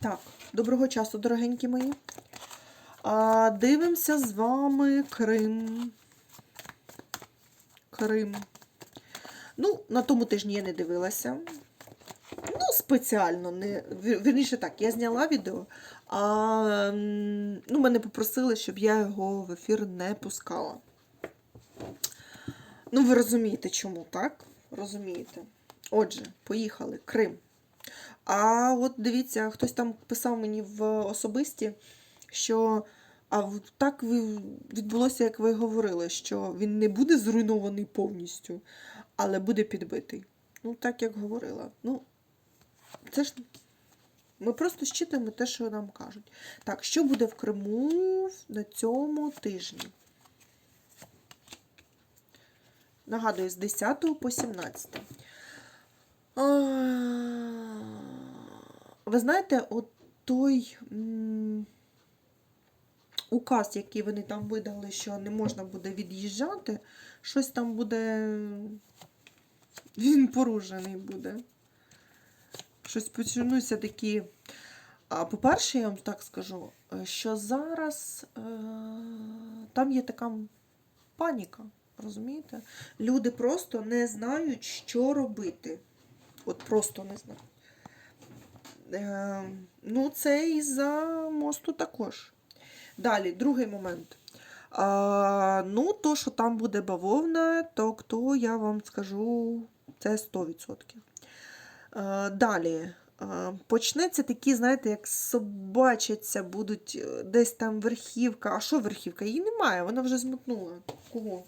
Так, доброго часу, дорогенькі мої. А, дивимося з вами Крим. Крим. Ну, на тому тижні я не дивилася. Ну, спеціально, не, вірніше так, я зняла відео, а ну, мене попросили, щоб я його в ефір не пускала. Ну, ви розумієте, чому, так? Розумієте. Отже, поїхали. Крим. А от дивіться, хтось там писав мені в особисті, що а так відбулося, як ви говорили, що він не буде зруйнований повністю, але буде підбитий. Ну, так як говорила. Ну, це ж ми просто щитуємо те, що нам кажуть. Так, що буде в Криму на цьому тижні? Нагадую, з 10 по 17. Ви знаєте, от той указ, який вони там видали, що не можна буде від'їжджати, щось там буде. Він порушений буде. Щось почнуться такі. А по-перше, я вам так скажу, що зараз е, там є така паніка, розумієте? Люди просто не знають, що робити. От просто не знають. Е, ну, це і за мосту також. Далі, другий момент. А, ну, то, що там буде бавовна, то хто я вам скажу, це 100%. Е, далі. е, Почнеться такі, знаєте, як собачаться будуть десь там верхівка. А що верхівка? Її немає, вона вже змутнула. Кого?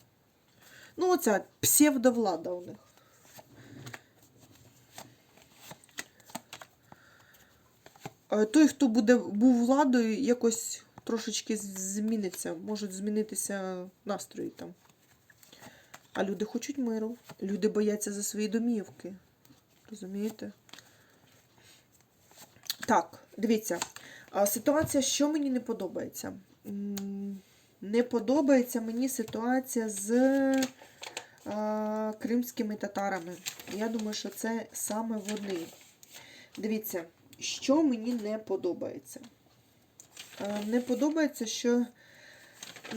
Ну, оця псевдовлада у них. Той, хто буде, був владою, якось трошечки зміниться. Можуть змінитися настрої там. А люди хочуть миру. Люди бояться за свої домівки. Розумієте? Так, дивіться. Ситуація, що мені не подобається? Не подобається мені ситуація з кримськими татарами. Я думаю, що це саме вони. Дивіться, що мені не подобається. Е, Не подобається, що,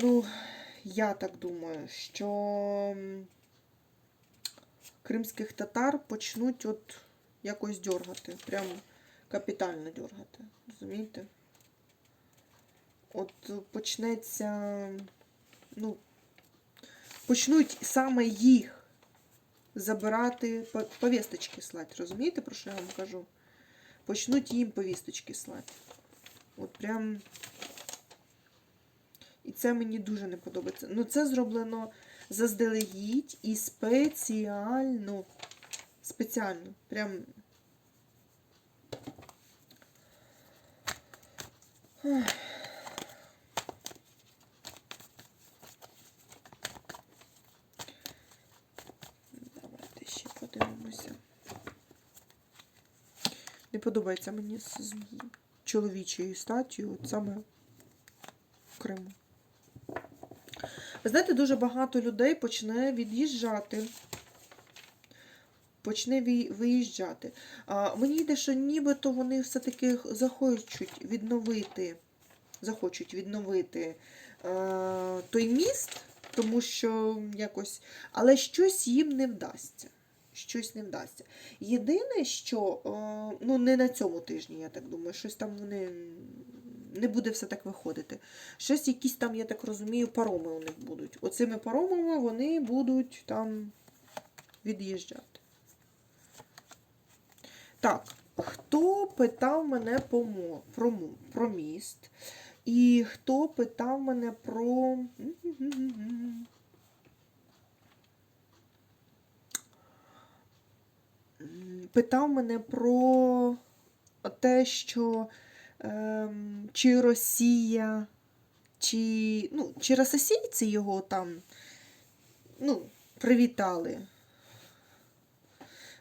ну, я так думаю, що кримських татар почнуть от якось дергати. Прям капітально дергати. Розумієте? От почнеться, ну, почнуть саме їх забирати, по- повісточки слати. Розумієте, про що я вам кажу? Почнуть їм повісточки слати. От прям. І це мені дуже не подобається. Ну, це зроблено заздалегідь і спеціально. Спеціально. Прям. Ах. Давайте ще подивимося. Не подобається мені з, чоловічою статтю, от саме в Криму. Ви знаєте, дуже багато людей почне від'їжджати. Почне виїжджати. А, мені йде, що нібито вони все-таки захочуть відновити, захочуть відновити е, той міст, тому що якось. Але щось їм не вдасться. Щось не вдасться. Єдине, що е, ну не на цьому тижні, я так думаю, щось там вони не буде все так виходити. Щось якісь там, я так розумію, пароми у них будуть. Оцими паромами вони будуть там від'їжджати. Так, хто питав мене про міст? І хто питав мене про. Питав мене про те, що ем, чи Росія, чи, ну, чи російці його там ну, привітали.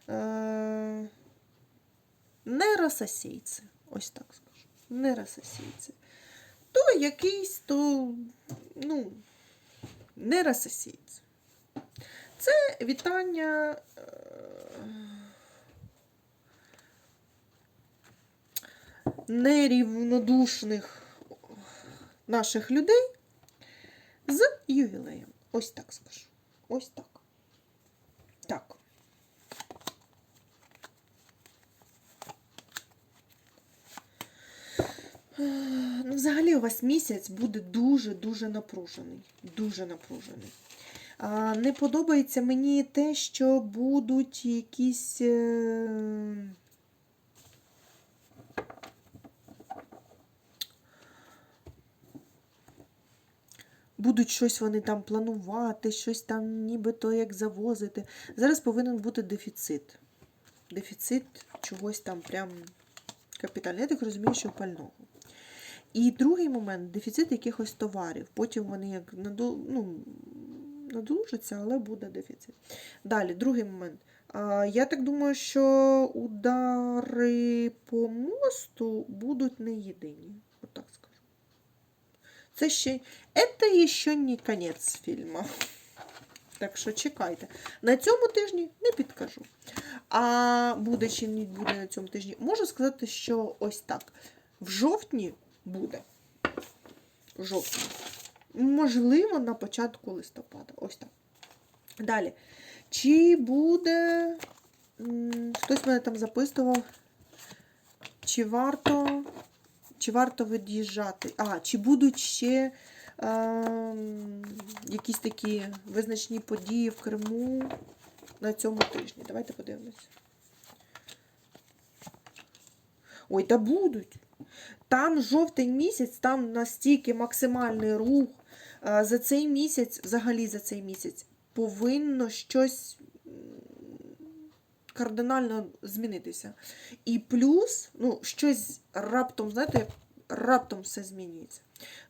Е, не російці, ось так скажу. Не російці. То якийсь, то, ну, не російці. Це вітання. е, нерівнодушних наших людей з ювілеєм. Ось так скажу. Ось так. Так. Е, Ну, взагалі у вас місяць буде дуже-дуже напружений. Дуже напружений. Не подобається мені те, що будуть якісь. Будуть щось вони там планувати, щось там нібито як завозити. Зараз повинен бути дефіцит. Дефіцит чогось там прям капітальний. Я так розумію, що пального. І другий момент дефіцит якихось товарів. Потім вони як наду, ну, надолужаться, але буде дефіцит. Далі, другий момент. Я так думаю, що удари по мосту будуть не єдині. Отак скажу. Це ще це ще не кінець фільму. Так що чекайте. На цьому тижні не підкажу. А буде чи не буде на цьому тижні, можу сказати, що ось так. В жовтні буде. В жовтні. Можливо, на початку листопада. Ось так. Далі. Чи буде. Хтось мене там записував, чи варто. Чи варто від'їжджати? А, чи будуть ще е, якісь такі визначні події в Криму на цьому тижні? Давайте подивимось. Ой, та будуть. Там жовтень місяць, там настільки максимальний рух. Е, За цей місяць, взагалі за цей місяць, повинно щось кардинально змінитися. І плюс, ну, щось раптом, знаєте, раптом все змінюється.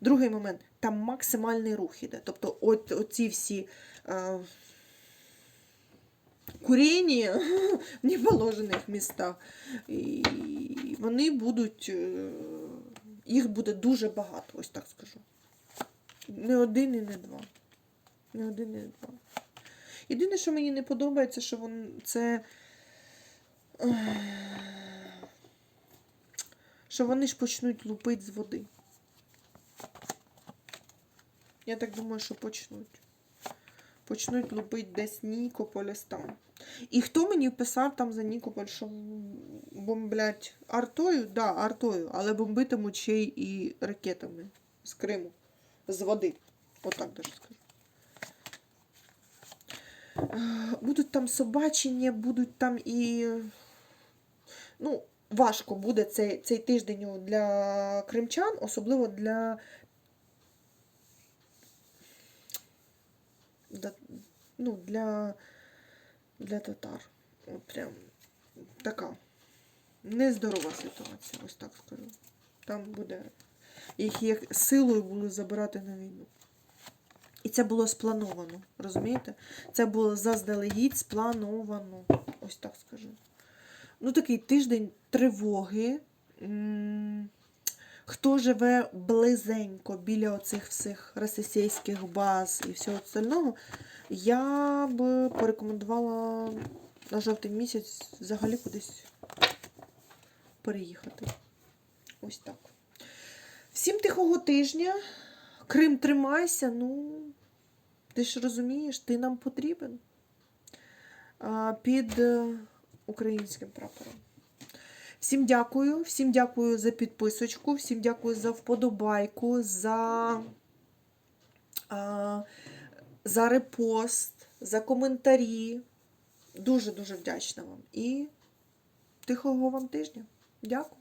Другий момент, там максимальний рух іде. Тобто, от оці всі. Е, Куріння в неположених містах. І вони будуть, е, їх буде дуже багато, ось так скажу. Не один і не два. Не один і не два. Єдине, що мені не подобається, що вон, це. Ех, Що вони ж почнуть лупити з води. Я так думаю, що почнуть. Почнуть лупити десь Нікополь там. І хто мені писав там за Нікополь, що бомблять артою? Да, артою, але бомбитимуть ще й і ракетами з Криму, з води. Отак даже скажу. Е, Будуть там собачення, будуть там і. Ну, важко буде цей, цей тиждень для кримчан, особливо для. ну, для, для татар. От прям така нездорова ситуація, ось так скажу. Там буде. Їх як силою були забирати на війну. І це було сплановано, розумієте? Це було заздалегідь сплановано. Ось так скажу. Ну, такий тиждень тривоги. Хто живе близенько біля оцих всіх російських баз і всього остального, я б порекомендувала на жовтий місяць взагалі кудись переїхати. Ось так. Всім тихого тижня. Крим тримайся, ну, ти ж розумієш, ти нам потрібен під е, українським прапором. Всім дякую, всім дякую за підписочку, всім дякую за вподобайку, за, за репост, за коментарі. Дуже-дуже вдячна вам. І тихого вам тижня. Дякую.